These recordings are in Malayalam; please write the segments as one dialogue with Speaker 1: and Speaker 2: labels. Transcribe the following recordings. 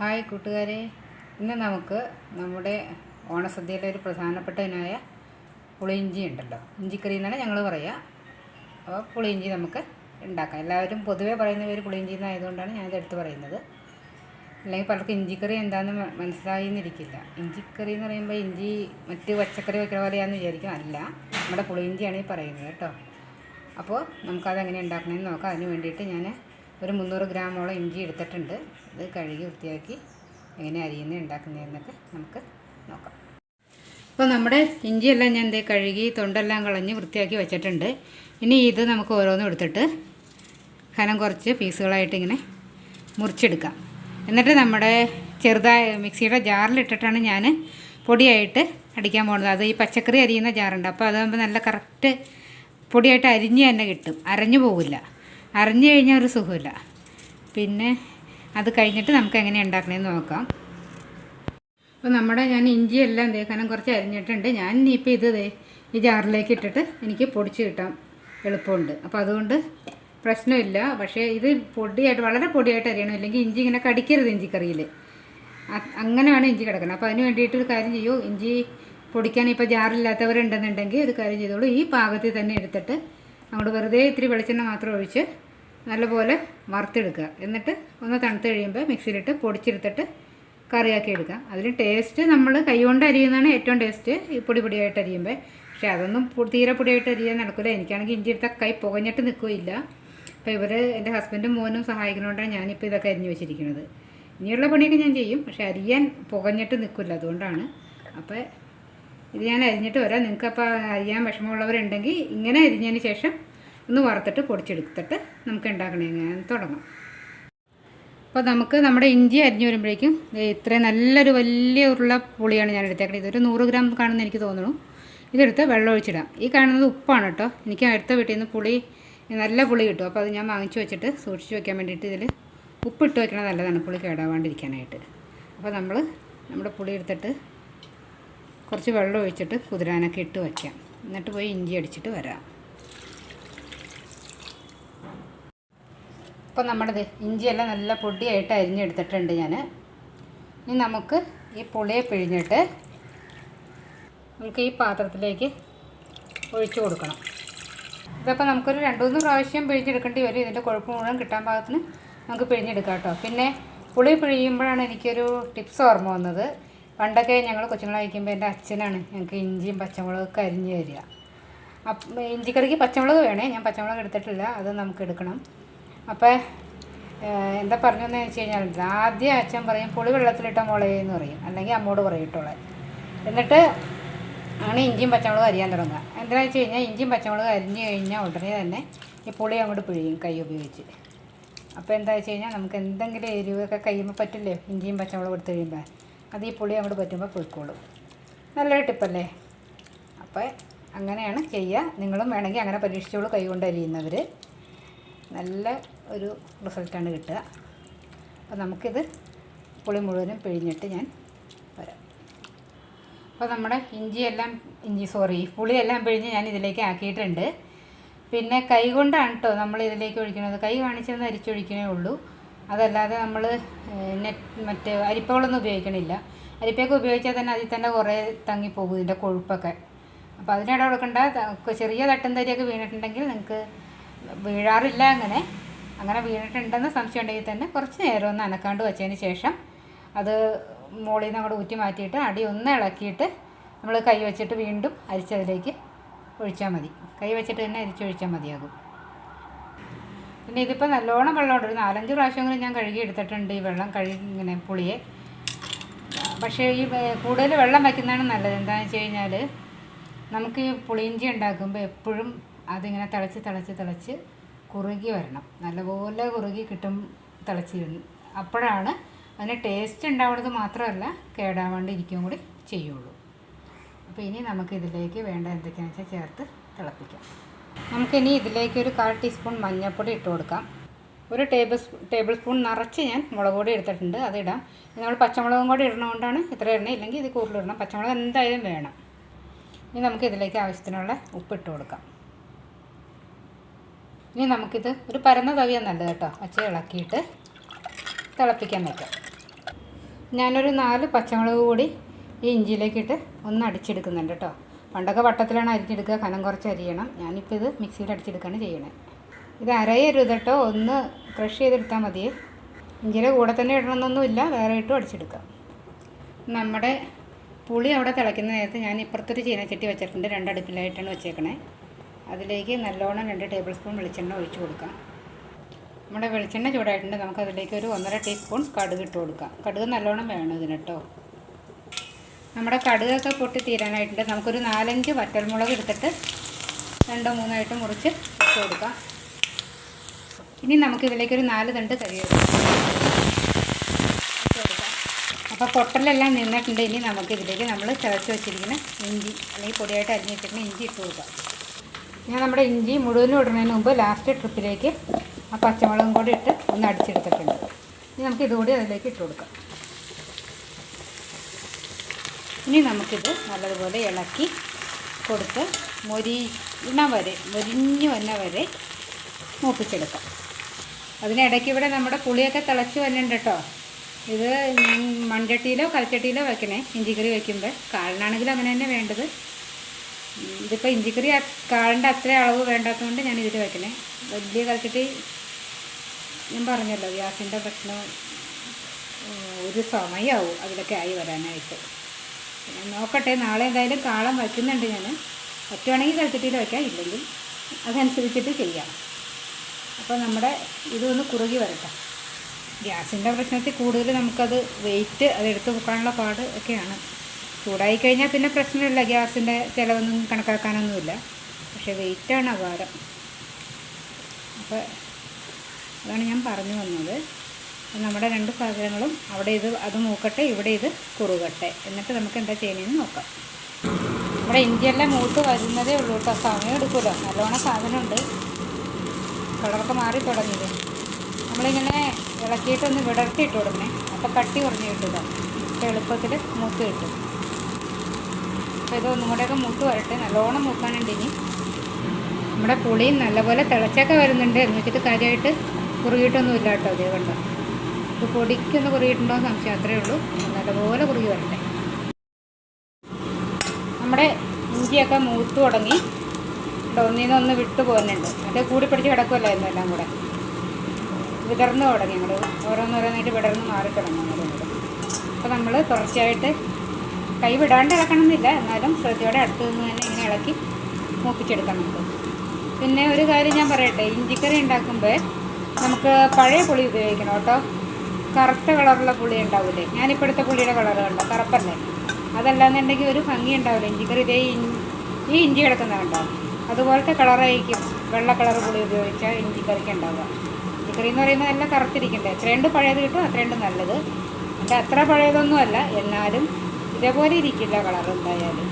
Speaker 1: ഹായ് കൂട്ടുകാരെ. ഇന്ന് നമുക്ക് നമ്മുടെ ഓണസദ്യയിലെ ഒരു പ്രധാനപ്പെട്ട ഇനായ പുളിയിഞ്ചി ഉണ്ടല്ലോ. ഇഞ്ചിക്കറി എന്നാണ് ഞങ്ങൾ പറയുക അപ്പോൾ പുളിയിഞ്ചി നമുക്ക് ഉണ്ടാക്കാം. എല്ലാവരും പൊതുവേ പറയുന്ന പേര് പുളിയിഞ്ചി എന്നായതുകൊണ്ടാണ് ഞാനിത് എടുത്ത് പറയുന്നത്. അല്ലെങ്കിൽ പലർക്കും ഇഞ്ചിക്കറി എന്താണെന്ന് മനസ്സിലായി മനസ്സിലായിന്നിരിക്കില്ല. ഇഞ്ചിക്കറി എന്ന് പറയുമ്പോൾ ഇഞ്ചി മറ്റ് പച്ചക്കറി വയ്ക്കുന്ന പോലെയാണെന്ന് വിചാരിക്കും. അല്ല നമ്മുടെ പുളിയിഞ്ചിയാണ് ഈ പറയുന്നത് കേട്ടോ. അപ്പോൾ നമുക്കത് എങ്ങനെ ഉണ്ടാക്കണമെന്ന് നോക്കാം. അതിന് വേണ്ടിയിട്ട് ഞാൻ ഒരു മുന്നൂറ് ഗ്രാമോളം ഇഞ്ചി എടുത്തിട്ടുണ്ട്. ഇത് കഴുകി വൃത്തിയാക്കി എങ്ങനെ അരിയുന്ന ഉണ്ടാക്കുന്നതെന്നൊക്കെ നമുക്ക് നോക്കാം. അപ്പോൾ നമ്മുടെ ഇഞ്ചിയെല്ലാം ഞാൻ ദേ കഴുകി തൊണ്ടെല്ലാം കളഞ്ഞ് വൃത്തിയാക്കി വെച്ചിട്ടുണ്ട്. ഇനി ഇത് നമുക്ക് ഓരോന്നും എടുത്തിട്ട് കനം കുറച്ച് പീസുകളായിട്ട് ഇങ്ങനെ മുറിച്ചെടുക്കാം. എന്നിട്ട് നമ്മുടെ ചെറുതായ മിക്സിയുടെ ജാറിലിട്ടിട്ടാണ് ഞാൻ പൊടിയായിട്ട് അടിക്കാൻ പോകുന്നത്. അത് ഈ പച്ചക്കറി അരിയുന്ന ജാറുണ്ട്. അപ്പോൾ അതാകുമ്പോൾ നല്ല കറക്റ്റ് പൊടിയായിട്ട് അരിഞ്ഞ് തന്നെ കിട്ടും. അരഞ്ഞു പോകില്ല അരഞ്ഞു കഴിഞ്ഞാൽ ഒരു സുഖമില്ല. പിന്നെ അത് കഴിഞ്ഞിട്ട് നമുക്ക് എങ്ങനെ ഉണ്ടാക്കണമെന്ന് നോക്കാം. അപ്പോൾ നമ്മുടെ ഞാൻ ഇഞ്ചിയെല്ലാം കനം കുറച്ച് അരിഞ്ഞിട്ടുണ്ട്. ഞാൻ ഇനിയിപ്പോൾ ഇത് ഈ ജാറിലേക്ക് ഇട്ടിട്ട് എനിക്ക് പൊടിച്ച് കിട്ടാം എളുപ്പമുണ്ട്. അപ്പോൾ അതുകൊണ്ട് പ്രശ്നമില്ല. പക്ഷേ ഇത് പൊടിയായിട്ട് വളരെ പൊടിയായിട്ട് അരിയണം. ഇല്ലെങ്കിൽ ഇഞ്ചി ഇങ്ങനെ കടിക്കരുത് ഇഞ്ചിക്കറിയിൽ അങ്ങനെയാണ് ഇഞ്ചി കിടക്കണം അപ്പോൾ അതിന് വേണ്ടിയിട്ട് ഒരു കാര്യം ചെയ്യൂ. ഇഞ്ചി പൊടിക്കാൻ ഇപ്പോൾ ജാറില്ലാത്തവരുണ്ടെന്നുണ്ടെങ്കിൽ ഒരു കാര്യം ചെയ്തോളൂ. ഈ പാകത്തിൽ തന്നെ എടുത്തിട്ട് അങ്ങോട്ട് വെറുതെ ഇത്തിരി വെളിച്ചെണ്ണ മാത്രം ഒഴിച്ച് നല്ലപോലെ വറുത്തെടുക്കുക. എന്നിട്ട് ഒന്ന് തണുത്ത് കഴിയുമ്പോൾ മിക്സിയിലിട്ട് പൊടിച്ചെടുത്തിട്ട് കറിയാക്കി എടുക്കാം അതിന് ടേസ്റ്റ് നമ്മൾ കൈകൊണ്ട് അരിയുന്നതാണ് ഏറ്റവും ടേസ്റ്റ് ഈ പൊടി പൊടിയായിട്ട് അരിയുമ്പോൾ പക്ഷേ അതൊന്നും തീരെ പൊടിയായിട്ട് അരിയാൻ നടക്കില്ല എനിക്കാണെങ്കിൽ ഇഞ്ചി എടുത്താൽ കൈ പുകഞ്ഞിട്ട് നിൽക്കുകയില്ല അപ്പോൾ ഇവർ എന്റെ ഹസ്ബൻഡും മോനും സഹായിക്കുന്നതുകൊണ്ടാണ് ഞാനിപ്പോൾ ഇതൊക്കെ അരിഞ്ഞ് വെച്ചിരിക്കുന്നത്. ഇനിയുള്ള പണിയൊക്കെ ഞാൻ ചെയ്യും. പക്ഷേ അരിയാൻ പുകഞ്ഞിട്ട് നിൽക്കില്ല അതുകൊണ്ടാണ്. അപ്പോൾ ഇത് ഞാൻ അരിഞ്ഞിട്ട് വരാം. നിങ്ങൾക്ക് അപ്പോൾ അരിയാൻ വിഷമമുള്ളവരുണ്ടെങ്കിൽ ഇങ്ങനെ അരിഞ്ഞതിന് ശേഷം ഒന്ന് വറുത്തിട്ട് പൊടിച്ചെടുത്തിട്ട് നമുക്ക് ഉണ്ടാക്കണേ. ഞാൻ തുടങ്ങാം. അപ്പോൾ നമുക്ക് നമ്മുടെ ഇഞ്ചി അരിഞ്ഞു വരുമ്പോഴേക്കും ഇത്രയും നല്ലൊരു വലിയ ഉരുള പുളിയാണ് ഞാൻ എടുത്തേക്കുന്നത് ഇതൊരു നൂറ് ഗ്രാം കാണുന്ന എനിക്ക് തോന്നുന്നു. ഇതെടുത്ത് വെള്ളം ഒഴിച്ചിടാം. ഈ കാണുന്നത് ഉപ്പാണ് കേട്ടോ. എനിക്ക് അടുത്ത വീട്ടിൽ നിന്ന് പുളി നല്ല പുളി കിട്ടും. അപ്പോൾ അത് ഞാൻ വാങ്ങിച്ചു വെച്ചിട്ട് സൂക്ഷിച്ച് വെക്കാൻ വേണ്ടിയിട്ട് ഇതിൽ ഉപ്പിട്ട് വെക്കണത് നല്ലതാണ്. പുളി കേടാവാണ്ടിരിക്കാനായിട്ട്. അപ്പോൾ നമ്മൾ നമ്മുടെ പുളി എടുത്തിട്ട് കുറച്ച് വെള്ളം ഒഴിച്ചിട്ട് കുതിരാനൊക്കെ ഇട്ട് വയ്ക്കാം. എന്നിട്ട് പോയി ഇഞ്ചി അടിച്ചിട്ട് വരാം. അപ്പോൾ നമ്മുടെ ഇഞ്ചിയെല്ലാം നല്ല പൊടിയായിട്ട് അരിഞ്ഞെടുത്തിട്ടുണ്ട് ഞാൻ ഇനി നമുക്ക് ഈ പുളിയെ പിഴിഞ്ഞിട്ട് നമുക്ക് ഈ പാത്രത്തിലേക്ക് ഒഴിച്ചു കൊടുക്കണം. ഇതപ്പോൾ നമുക്കൊരു രണ്ട് മൂന്ന് പ്രാവശ്യം പിഴിഞ്ഞെടുക്കേണ്ടി വരും. ഇതിന്റെ കൊഴുപ്പ് മുഴുവൻ കിട്ടാൻ പാകത്തിന് നമുക്ക് പിഴിഞ്ഞെടുക്കാം കേട്ടോ. പിന്നെ പുളി പിഴിയുമ്പോഴാണ് എനിക്കൊരു ടിപ്സ് ഓർമ്മ വന്നത്. പണ്ടൊക്കെ ഞങ്ങൾ കൊച്ചുങ്ങളായിരിക്കുമ്പോൾ എന്റെ അച്ഛനാണ് ഞങ്ങൾക്ക് ഇഞ്ചിയും പച്ചമുളകൊക്കെ അരിഞ്ഞ് തരിക. അപ്പം ഇഞ്ചിക്കറിക്ക് പച്ചമുളക് വേണേ ഞാൻ പച്ചമുളക് എടുത്തിട്ടില്ല അത് നമുക്ക് എടുക്കണം. അപ്പോൾ എന്താ പറഞ്ഞതെന്ന് വെച്ച് കഴിഞ്ഞാൽ ആദ്യം അച്ഛൻ പറയും പുളി വെള്ളത്തിലിട്ട മുളക് എന്ന് പറയും. അല്ലെങ്കിൽ അമ്മോട് പറയിട്ടോളെ എന്നിട്ട് ആണ് ഇഞ്ചിയും പച്ചമുളകും അരിയാൻ തുടങ്ങുക. എന്താണെന്ന് വെച്ച് കഴിഞ്ഞാൽ ഇഞ്ചിയും പച്ചമുളകും അരിഞ്ഞ് കഴിഞ്ഞാൽ ഉടനെ തന്നെ ഈ പുളി അങ്ങോട്ട് പിഴിയും കൈ ഉപയോഗിച്ച്. അപ്പോൾ എന്താ വെച്ച് കഴിഞ്ഞാൽ നമുക്ക് എന്തെങ്കിലും എരിവൊക്കെ കഴിയുമ്പോൾ പറ്റില്ലേ ഇഞ്ചിയും പച്ചമുളകും എടുത്ത് കഴിയുമ്പോൾ അത് ഈ പുളി അങ്ങോട്ട് പറ്റുമ്പോൾ പൊയ്ക്കോളും. നല്ലൊരു ടിപ്പല്ലേ? അപ്പോൾ അങ്ങനെയാണ് ചെയ്യുക. നിങ്ങളും വേണമെങ്കിൽ അങ്ങനെ പരീക്ഷിച്ചോളൂ കൈകൊണ്ട് അരിയുന്നവർ. നല്ല ഒരു റിസൾട്ടാണ് കിട്ടുക. അപ്പോൾ നമുക്കിത് പുളി മുഴുവനും പിഴിഞ്ഞിട്ട് ഞാൻ വരാം. അപ്പോൾ നമ്മുടെ ഇഞ്ചിയെല്ലാം ഇഞ്ചി സോറി പുളിയെല്ലാം പിഴിഞ്ഞ് ഞാൻ ഇതിലേക്ക് ആക്കിയിട്ടുണ്ട്. പിന്നെ കൈ കൊണ്ടാണ് കേട്ടോ നമ്മൾ ഇതിലേക്ക് ഒഴിക്കുന്നത്. കൈ കാണിച്ചൊന്ന് അരിച്ചൊഴിക്കണേ ഉള്ളൂ. അതല്ലാതെ നമ്മൾ നെറ്റ് മറ്റേ അരിപ്പകളൊന്നും ഉപയോഗിക്കണില്ല. അരിപ്പയൊക്കെ ഉപയോഗിച്ചാൽ തന്നെ അതിൽ തന്നെ കുറേ തങ്ങിപ്പോകും ഇതിന്റെ കൊഴുപ്പൊക്കെ. അപ്പോൾ അതിനിടെ കൊടുക്കേണ്ട. ചെറിയ തട്ടും തരിയൊക്കെ വീണിട്ടുണ്ടെങ്കിൽ നിങ്ങൾക്ക് വീഴാറില്ല അങ്ങനെ. അങ്ങനെ വീണിട്ടുണ്ടെന്ന് സംശയം ഉണ്ടെങ്കിൽ തന്നെ കുറച്ച് നേരം ഒന്ന് അനക്കാണ്ട് വെച്ചതിന് ശേഷം അത് മുകളിൽ നിന്ന് അങ്ങോട്ട് ഊറ്റി മാറ്റിയിട്ട് അടി ഒന്ന് ഇളക്കിയിട്ട് നമ്മൾ കൈ വെച്ചിട്ട് വീണ്ടും അരിച്ചതിലേക്ക് ഒഴിച്ചാൽ മതി. കൈ വെച്ചിട്ട് തന്നെ അരിച്ചൊഴിച്ചാൽ മതിയാകും. പിന്നെ ഇതിപ്പോൾ നല്ലോണം വെള്ളമുണ്ട് ഒരു നാലഞ്ച് പ്രാവശ്യമെങ്കിലും ഞാൻ കഴുകി എടുത്തിട്ടുണ്ട് ഈ വെള്ളം കഴുകി ഇങ്ങനെ പുളിയെ. പക്ഷേ ഈ കൂടുതൽ വെള്ളം വയ്ക്കുന്നതാണ് നല്ലത്. എന്താണെന്ന് വെച്ച് കഴിഞ്ഞാൽ നമുക്ക് ഈ പുളിയിഞ്ചി ഉണ്ടാക്കുമ്പോൾ എപ്പോഴും അതിങ്ങനെ തിളച്ച് തിളച്ച് തിളച്ച് കുറുകി വരണം. നല്ലപോലെ കുറുകി കിട്ടും തിളച്ചിരുന്ന്. അപ്പോഴാണ് അതിന് ടേസ്റ്റ് ഉണ്ടാവുന്നത് മാത്രമല്ല കേടാവാണ്ടിരിക്കുകയും കൂടി ചെയ്യുള്ളൂ. അപ്പോൾ ഇനി നമുക്ക് ഇതിലേക്ക് വേണ്ട എന്തൊക്കെയാണെന്ന് വെച്ചാൽ ചേർത്ത് തിളപ്പിക്കാം. നമുക്കിനി ഇതിലേക്ക് ഒരു കാൽ ടീസ്പൂൺ മഞ്ഞൾപ്പൊടി ഇട്ട് കൊടുക്കാം. ഒരു ടേബിൾ ടേബിൾ സ്പൂൺ നിറച്ച് ഞാൻ മുളക് പൊടി എടുത്തിട്ടുണ്ട് അതിടാം ഇനി നമ്മൾ പച്ചമുളകും കൂടി ഇടണതുകൊണ്ടാണ് ഇത്ര ഇടണേ ഇല്ലെങ്കിൽ ഇത് കൂടുതലിടണം പച്ചമുളക് എന്തായാലും വേണം. ഇനി നമുക്ക് ഇതിലേക്ക് ആവശ്യത്തിനുള്ള ഉപ്പ് ഉപ്പിട്ട് കൊടുക്കാം. ഇനി നമുക്കിത് ഒരു പരന്ന തവിയാണ് നല്ലത് കേട്ടോ. വച്ച് ഇളക്കിയിട്ട് തിളപ്പിക്കാൻ വയ്ക്കാം ഞാനൊരു നാല് പച്ചമുളക് കൂടി ഈ ഇഞ്ചിയിലേക്കിട്ട് ഒന്ന് അടിച്ചെടുക്കുന്നുണ്ട് കേട്ടോ. പണ്ടൊക്കെ വട്ടത്തിലാണ് അരിഞ്ഞെടുക്കുക കനം കുറച്ച് അരിയണം. ഞാനിപ്പോൾ ഇത് മിക്സിയിൽ അടിച്ചെടുക്കുകയാണ് ചെയ്യണേ. ഇത് അരയരുത് കേട്ടോ ഒന്ന് ക്രഷ് ചെയ്തെടുത്താൽ മതിയേ. ഇഞ്ചിയുടെ കൂടെ തന്നെ ഇടണമെന്നൊന്നുമില്ല വേറെ ഇട്ടും അടിച്ചെടുക്കാം. നമ്മുടെ പുളി അവിടെ തിളയ്ക്കുന്ന നേരത്ത് ഞാൻ ഇപ്പുറത്തൊരു ചീനച്ചട്ടി വെച്ചിട്ടുണ്ട് രണ്ടടുപ്പിലായിട്ടാണ് വെച്ചേക്കണേ. അതിലേക്ക് നല്ലോണം രണ്ട് ടേബിൾ സ്പൂൺ വെളിച്ചെണ്ണ ഒഴിച്ച് കൊടുക്കാം. നമ്മുടെ വെളിച്ചെണ്ണ ചൂടായിട്ടുണ്ട് നമുക്കതിലേക്ക് ഒരു ഒന്നര ടീസ്പൂൺ കടുക് ഇട്ട് കൊടുക്കാം. കടുക് നല്ലോണം വേണം ഇതിന് കേട്ടോ. നമ്മുടെ കടുകൊക്കെ പൊട്ടി തീരാനായിട്ടുണ്ട്. നമുക്കൊരു നാലഞ്ച് വറ്റൽമുളക് എടുത്തിട്ട് രണ്ടോ മൂന്നായിട്ട് മുറിച്ച് ഇട്ട് കൊടുക്കാം. ഇനി നമുക്ക് ഇതിലേക്ക് ഒരു നാല് തണ്ട് കരിയേപ്പില അപ്പോൾ പൊട്ടലെല്ലാം നിന്നിട്ടുണ്ട്. ഇനി നമുക്ക് ഇതിലേക്ക് നമ്മൾ ചതച്ച് വെച്ചിരിക്കുന്ന ഇഞ്ചി അല്ലെങ്കിൽ പൊടിയായിട്ട് അരിഞ്ഞ് വെച്ചിരിക്കുന്ന ഇഞ്ചി ഇട്ട് കൊടുക്കാം. ഞാൻ നമ്മുടെ ഇഞ്ചി മുഴുവനും ഇടുന്നതിന് മുമ്പ് ലാസ്റ്റ് ട്രിപ്പിലേക്ക് ആ പച്ചമുളകും കൂടി ഇട്ട് ഒന്ന് അടിച്ചെടുത്തിട്ടുണ്ട്. ഇനി നമുക്ക് ഇതുകൂടി അതിലേക്ക് ഇട്ട് കൊടുക്കാം. ഇനി നമുക്കിത് നല്ലതുപോലെ ഇളക്കി കൊടുത്ത് മൊരിണ വരെ മൊരിഞ്ഞ് വന്ന വരെ മൂപ്പിച്ചെടുക്കാം. അതിനിടയ്ക്ക് ഇവിടെ നമ്മുടെ പുളിയൊക്കെ തിളച്ച് വരുന്നുണ്ട് കേട്ടോ. ഇത് മൺചട്ടിയിലോ കൽച്ചട്ടിയിലോ വെക്കണേ ഇഞ്ചിക്കറി വെക്കുമ്പോൾ കാളിനാണെങ്കിൽ അങ്ങനെ തന്നെ വേണ്ടത്. ഇതിപ്പോൾ ഇഞ്ചിക്കറി കാളിന്റെ അത്ര അളവ് വേണ്ടാത്തതുകൊണ്ട് ഞാൻ ഇതിൽ വെക്കണേ. വലിയ കൽച്ചട്ടി ഞാൻ പറഞ്ഞല്ലോ ഗ്യാസിന്റെ പ്രശ്നം ഒരു സമയമാവും അതിലൊക്കെ ആയി വരാനായിട്ട്. നോക്കട്ടെ നാളെ എന്തായാലും കാളം വയ്ക്കുന്നുണ്ട് ഞാൻ പറ്റുവാണെങ്കിൽ കൽത്തിട്ടിയിൽ വയ്ക്കാം ഇല്ലെങ്കിൽ അതനുസരിച്ചിട്ട് ചെയ്യാം. അപ്പോൾ നമ്മുടെ ഇതൊന്ന് കുറുകി വരട്ടെ. ഗ്യാസിന്റെ പ്രശ്നത്തിൽ കൂടുതൽ നമുക്കത് വെയിറ്റ് അതെടുത്ത് വെക്കാനുള്ള പാട് ഒക്കെയാണ്. ചൂടായി കഴിഞ്ഞാൽ പിന്നെ പ്രശ്നമില്ല ഗ്യാസിന്റെ ചിലവൊന്നും കണക്കാക്കാനൊന്നുമില്ല. പക്ഷേ വെയിറ്റാണ് അപാരം. അപ്പോൾ അതാണ് ഞാൻ പറഞ്ഞു വന്നത്. നമ്മുടെ രണ്ട് സാധനങ്ങളും അവിടെ ഇത് അത് മൂക്കട്ടെ ഇവിടെ ഇത് കുറുകട്ടെ. എന്നിട്ട് നമുക്ക് എന്താ ചെയ്യണമെന്ന് നോക്കാം. നമ്മുടെ ഇഞ്ചിയെല്ലാം മൂത്ത് വരുന്നതേ ഉള്ളൂ കേട്ടോ. സമയം എടുക്കുമല്ലോ. നല്ലോണം സാധനമുണ്ട്. കളറൊക്കെ മാറി തുടങ്ങിയത് നമ്മളിങ്ങനെ ഇളക്കിയിട്ടൊന്ന് വിടർത്തിയിട്ട് കൊടുക്കണേ. അപ്പോൾ കട്ടി കുറഞ്ഞ് കിട്ടുക എളുപ്പത്തിൽ മൂത്ത് കിട്ടും. അപ്പോൾ ഇത് ഒന്നും കൂടെയൊക്കെ മൂത്ത് വരട്ടെ. നല്ലോണം മൂക്കാനുണ്ട് ഇനി. നമ്മുടെ പുളിയും നല്ലപോലെ തിളച്ചൊക്കെ വരുന്നുണ്ട്. എന്ന് വെച്ചിട്ട് കാര്യമായിട്ട് കുറുകിയിട്ടൊന്നുമില്ല കേട്ടോ. അതേ കണ്ടോ. ഇത് പൊടിക്കൊന്ന് കുറുകിയിട്ടുണ്ടോ എന്ന് സംശയം അത്രയേ ഉള്ളൂ. നല്ലപോലെ കുറുകി വരട്ടെ. നമ്മുടെ ഇഞ്ചിയൊക്കെ മൂത്ത് തുടങ്ങി. ഒന്നിൽ ഒന്ന് വിട്ടു പോകുന്നുണ്ട് അത് കൂടി പിടിച്ച് കിടക്കുമല്ലായിരുന്നു എല്ലാം കൂടെ. വിതർന്നു തുടങ്ങി. നമ്മൾ ഓരോന്നോരോന്നായിട്ട് വിടർന്ന് മാറി അപ്പോൾ നമ്മൾ തുടർച്ചയായിട്ട് കൈ വിടാണ്ട് ഇളക്കണമെന്നില്ല. എന്നാലും ശ്രദ്ധയോടെ അടുത്തു നിന്ന് തന്നെ ഇങ്ങനെ ഇളക്കി മൂപ്പിച്ചെടുക്കാം നമുക്ക്. പിന്നെ ഒരു കാര്യം ഞാൻ പറയട്ടെ. ഇഞ്ചിക്കറി ഉണ്ടാക്കുമ്പോൾ നമുക്ക് പഴയ പുളി ഉപയോഗിക്കണം കേട്ടോ. കറുത്ത കളറുള്ള പുളി ഉണ്ടാവില്ലേ ഞാനിപ്പോൾ എടുത്ത പുളിയുടെ കളർ കണ്ടോ? കറുപ്പല്ലേ? അതല്ലാന്നുണ്ടെങ്കിൽ ഒരു ഭംഗി ഉണ്ടാവില്ല ഇഞ്ചിക്കറി ഇതേ ഈ ഇഞ്ചി കിടക്കുന്ന കണ്ടോ? അതുപോലത്തെ കളറായിരിക്കും വെള്ള കളർ പുളി ഉപയോഗിച്ചാൽ ഇഞ്ചിക്കറിക്ക് ഉണ്ടാവുക. ഇഞ്ചിക്കറി എന്ന് പറയുന്നത് നല്ല കറുത്തിരിക്കണ്ടേ? എത്രയുണ്ട് പഴയത് കിട്ടും അത്രയുണ്ട് നല്ലത്. എന്റെ അത്ര പഴയതൊന്നും അല്ല. എന്നാലും ഇതേപോലെ ഇരിക്കില്ല കളർ എന്തായാലും.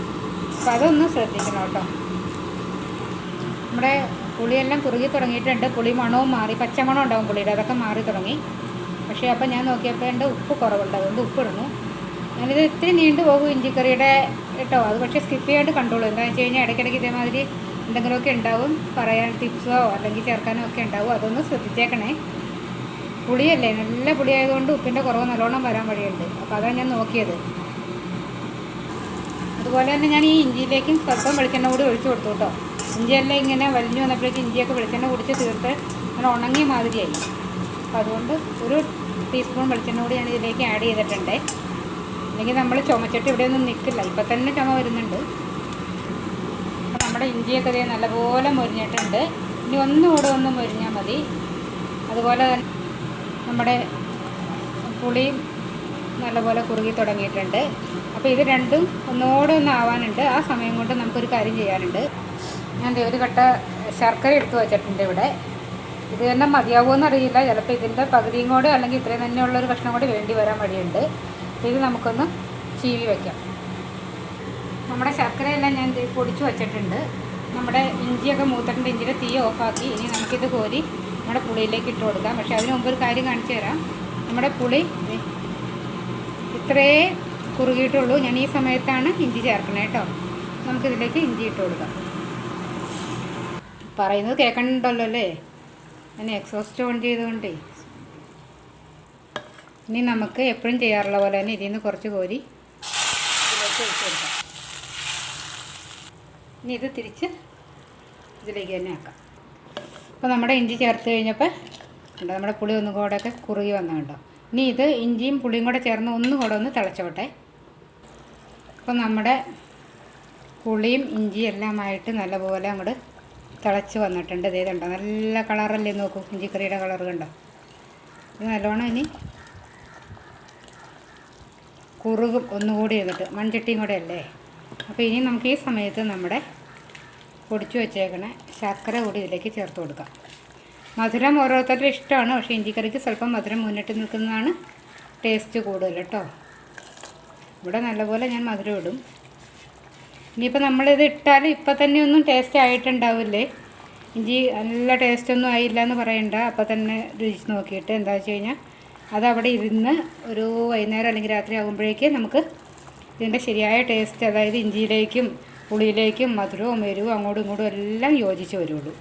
Speaker 1: അപ്പം അതൊന്ന് ശ്രദ്ധിക്കണം കേട്ടോ. നമ്മുടെ പുളിയെല്ലാം കുറുകി തുടങ്ങിയിട്ടുണ്ട്. പുളി മണവും മാറി പച്ചമണം ഉണ്ടാവും പുളിയുടെ അതൊക്കെ മാറി തുടങ്ങി. പക്ഷേ അപ്പം ഞാൻ നോക്കിയപ്പോൾ എന്റെ ഉപ്പ് കുറവുണ്ട് അതുകൊണ്ട് ഉപ്പ് ഇടുന്നു. ഞാനിത് ഇത്തിരി നീണ്ടു പോകും ഇഞ്ചിക്കറിയുടെ കേട്ടോ. അത് പക്ഷേ സ്കിപ്പ് ചെയ്യാണ്ട് കണ്ടോളൂ. എന്താണെന്ന് വെച്ച് കഴിഞ്ഞാൽ ഇടയ്ക്കിടയ്ക്ക് ഇതേമാതിരി എന്തെങ്കിലുമൊക്കെ ഉണ്ടാവും പറയാൻ ടിപ്സോ അല്ലെങ്കിൽ ചേർക്കാനോ ഒക്കെ ഉണ്ടാവും. അതൊന്ന് ശ്രദ്ധിച്ചേക്കണേ. പുളിയല്ലേ? നല്ല പുളിയായതുകൊണ്ട് ഉപ്പിന്റെ കുറവ് നല്ലോണം വരാൻ വഴിയുണ്ട്. അപ്പോൾ അതാണ് ഞാൻ നോക്കിയത്. അതുപോലെ തന്നെ ഞാൻ ഈ ഇഞ്ചിയിലേക്കും സ്വല്പം വെളിച്ചെണ്ണ കൂടി ഒഴിച്ചു കൊടുത്തു കേട്ടോ. ഇഞ്ചിയെല്ലാം ഇങ്ങനെ വലിഞ്ഞു വന്നപ്പോഴേക്കും ഇഞ്ചിയൊക്കെ വെളിച്ചെണ്ണ കുടിച്ച് തീർത്ത് അങ്ങനെ ഉണങ്ങിയ മാതിരിയായി. അപ്പോൾ അതുകൊണ്ട് ഒരു ടീസ്പൂൺ വെളിച്ചെണ്ണ കൂടി ഞാൻ ഇതിലേക്ക് ആഡ് ചെയ്തിട്ടുണ്ട്. അല്ലെങ്കിൽ നമ്മൾ ചുമച്ചിട്ട് ഇവിടെ ഒന്നും നിൽക്കില്ല. ഇപ്പം തന്നെ ചുമ വരുന്നുണ്ട്. അപ്പം നമ്മുടെ ഇഞ്ചിയൊക്കെ ഇതേ നല്ലപോലെ മൊരിഞ്ഞിട്ടുണ്ട്. ഇനി ഒന്നുകൂടെ ഒന്ന് മൊരിഞ്ഞാൽ മതി. അതുപോലെ തന്നെ നമ്മുടെ പുളിയും നല്ലപോലെ കുറുകി തുടങ്ങിയിട്ടുണ്ട്. അപ്പോൾ ഇത് രണ്ടും ഒന്നോടെ ഒന്ന് ആവാനുണ്ട്. ആ സമയം കൊണ്ട് നമുക്കൊരു കാര്യം ചെയ്യാനുണ്ട്. ഞാൻ ഒരു കട്ട ശർക്കര എടുത്തു വെച്ചിട്ടുണ്ട് ഇവിടെ. ഇത് തന്നെ മതിയാവുമെന്ന് അറിയില്ല ചിലപ്പോൾ ഇതിന്റെ പകുതിയും കൂടെ അല്ലെങ്കിൽ ഇത്രയും തന്നെയുള്ള ഒരു കഷ്ണം കൂടി വേണ്ടി വരാൻ വഴിയുണ്ട്. ഇത് നമുക്കൊന്ന് ചീവി വയ്ക്കാം നമ്മുടെ ശർക്കരയെല്ലാം ഞാൻ പൊടിച്ചു വച്ചിട്ടുണ്ട്. നമ്മുടെ ഇഞ്ചിയൊക്കെ മൂത്തിട്ടുണ്ട്. ഇഞ്ചിയുടെ തീ ഓഫാക്കി. ഇനി നമുക്കിത് കോരി നമ്മുടെ പുളിയിലേക്ക് ഇട്ട് കൊടുക്കാം. പക്ഷേ അതിന് മുമ്പ് ഒരു കാര്യം കാണിച്ചു തരാം. നമ്മുടെ പുളി ഇത്രേ കുറുകിയിട്ടുള്ളൂ. ഞാൻ ഈ സമയത്താണ് ഇഞ്ചി ചേർക്കണേ കേട്ടോ. നമുക്കിതിലേക്ക് ഇഞ്ചി ഇട്ട് കൊടുക്കാം. പറയുന്നത് കേൾക്കണ്ടല്ലോ അല്ലേ? ഞാൻ എക്സോസ്റ്റ് ഓൺ ചെയ്തുകൊണ്ടേ. ഇനി നമുക്ക് എപ്പോഴും ചെയ്യാറുള്ള പോലെ തന്നെ ഇതിൽ നിന്ന് കുറച്ച് കോരി ഇനി ഇത് തിരിച്ച് ഇതിലേക്ക് തന്നെ ആക്കാം. അപ്പോൾ നമ്മുടെ ഇഞ്ചി ചേർത്ത് കഴിഞ്ഞപ്പോൾ കണ്ടോ നമ്മുടെ പുളി ഒന്നും കൂടെയൊക്കെ കുറുകി വന്നുണ്ടോ ഇനി ഇത് ഇഞ്ചിയും പുളിയും കൂടെ ചേർന്ന് ഒന്നും കൂടെ ഒന്ന് തിളച്ചോട്ടെ. അപ്പോൾ നമ്മുടെ പുളിയും ഇഞ്ചിയും എല്ലാമായിട്ട് നല്ലപോലെ അങ്ങോട്ട് തിളച്ച് വന്നിട്ടുണ്ട്. ഇതേ കണ്ടോ നല്ല കളറല്ലേ നോക്കൂ. ഇഞ്ചിക്കറിയുടെ കളർ കണ്ടോ? ഇത് നല്ലോണം ഇനി കുറുകും ഒന്നുകൂടി ചെയ്തിട്ട് മൺചട്ടിയും കൂടെ അല്ലേ? അപ്പോൾ ഇനി നമുക്ക് ഈ സമയത്ത് നമ്മുടെ പൊടിച്ചു വെച്ചേക്കണ ശർക്കര കൂടി ഇതിലേക്ക് ചേർത്ത് കൊടുക്കാം. മധുരം ഓരോരുത്തരുടെ ഇഷ്ടമാണ് പക്ഷേ ഇഞ്ചിക്കറിക്ക് സ്വല്പം മധുരം മുന്നിട്ട് നിൽക്കുന്നതാണ് ടേസ്റ്റ് കൂടുതൽ കേട്ടോ. ഇവിടെ നല്ലപോലെ ഞാൻ മധുരം ഇടും. ഇനിയിപ്പോൾ നമ്മളിത് ഇട്ടാൽ ഇപ്പം തന്നെ ഒന്നും ടേസ്റ്റ് ആയിട്ടുണ്ടാവില്ലേ? ഇഞ്ചി നല്ല ടേസ്റ്റൊന്നും ആയില്ല എന്ന് പറയണ്ട. അപ്പം തന്നെ രുചിച്ച് നോക്കിയിട്ട് എന്താ വെച്ച് കഴിഞ്ഞാൽ അതവിടെ ഇരുന്ന് ഒരു വൈകുന്നേരം അല്ലെങ്കിൽ രാത്രി ആകുമ്പോഴേക്ക് നമുക്ക് ഇതിന്റെ ശരിയായ ടേസ്റ്റ് അതായത് ഇഞ്ചിയിലേക്കും പുളിയിലേക്കും മധുരവും മെരുവും അങ്ങോട്ടും ഇങ്ങോട്ടും എല്ലാം യോജിച്ച് വരുള്ളൂ.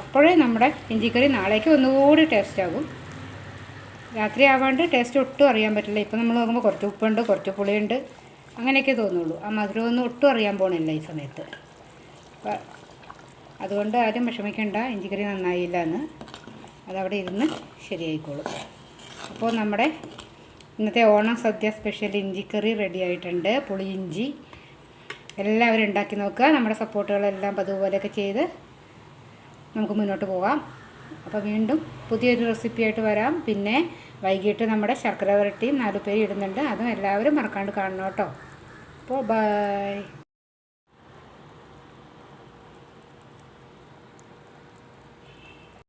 Speaker 1: അപ്പോഴേ നമ്മുടെ ഇഞ്ചിക്കറി നാളേക്ക് ഒന്നുകൂടി ടേസ്റ്റ് ആകും. രാത്രി ആവാണ്ട് ടേസ്റ്റ് ഒട്ടും അറിയാൻ പറ്റില്ല. ഇപ്പം നമ്മൾ നോക്കുമ്പോൾ കുറച്ച് ഉപ്പുണ്ട് കുറച്ച് പുളിയുണ്ട്. അങ്ങനെയൊക്കെ തോന്നുള്ളൂ. ആ മധുരമൊന്നും ഒട്ടും അറിയാൻ പോകണില്ല ഈ സമയത്ത്. അപ്പം അതുകൊണ്ട് ആരും വിഷമിക്കേണ്ട. ഇഞ്ചിക്കറി നന്നായില്ല എന്ന്. അതവിടെ ഇരുന്ന് ശരിയായിക്കോളും. അപ്പോൾ നമ്മുടെ ഇന്നത്തെ ഓണം സദ്യ സ്പെഷ്യൽ ഇഞ്ചിക്കറി റെഡി ആയിട്ടുണ്ട്. പുളിയിഞ്ചി എല്ലാവരും ഉണ്ടാക്കി നോക്കുക. നമ്മുടെ സപ്പോർട്ടുകളെല്ലാം അതുപോലെയൊക്കെ ചെയ്ത് നമുക്ക് മുന്നോട്ട് പോകാം. അപ്പോൾ വീണ്ടും പുതിയൊരു റെസിപ്പിയായിട്ട് വരാം. പിന്നെ വൈകിട്ട് നമ്മുടെ ശർക്കര വരട്ടിയും നാല് പേര് ഇടുന്നുണ്ട്. അതും എല്ലാവരും മറക്കാണ്ട് കാണണം കേട്ടോ. അപ്പോൾ ബൈ